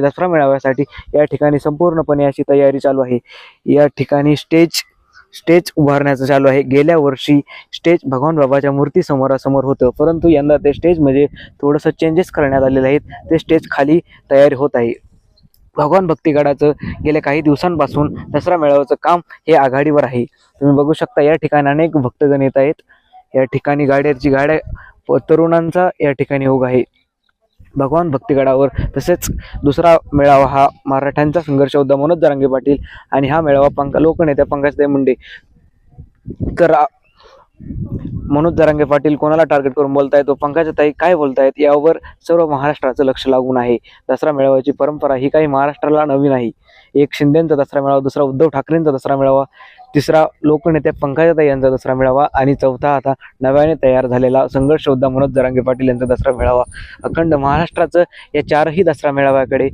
दसरा मेळाव्यासाठी या ठिकाणी संपूर्णपणे अशी तयारी चालू आहे. या ठिकाणी स्टेज स्टेज उभारण्याचं चालू आहे. गेल्या वर्षी स्टेज भगवान बाबाच्या मूर्ती समोरासमोर होतं. परंतु यंदा ते स्टेज म्हणजे थोडंसं चेंजेस करण्यात आलेले आहेत. ते स्टेज खाली तयारी होत आहे. भगवान भक्तिगडाचं गेल्या काही दिवसांपासून दसरा मेळाव्याचं काम हे आघाडीवर आहे. तुम्ही बघू शकता या ठिकाणी अनेक भक्तगण येत आहेत. या ठिकाणी गाड्याची गाड्या तरुणांचा या ठिकाणी योग आहे. भगवान भक्तिगडावर. तसेच दुसरा मेळावा हा मराठ्यांचा संघर्ष होता. मनोज जरांगे पाटील आणि हा मेळावा पंक लोकनेत्या पंकजताई मुंडे. तर मनोज जरांगे पाटील कोणाला टार्गेट करून बोलतायत व पंकजाताई काय बोलतायत? यावर सर्व महाराष्ट्राचं लक्ष लागून आहे. दसरा मेळाव्याची परंपरा ही काही महाराष्ट्राला नवीन आहे. एक शिंदेचा दसरा मेळावा दुसरा उद्धव ठाकरेंचा दसरा मेळावा तिसरा लोकनेत्या पंकजाताई यांचा दसरा मेळावा आणि चौथा आता नव्याने तयार झालेला संघर्ष योद्धा मनोज जरांगे पाटील यांचा दसरा मेळावा. अखंड महाराष्ट्राचं या चारही दसरा मेळाव्याकडे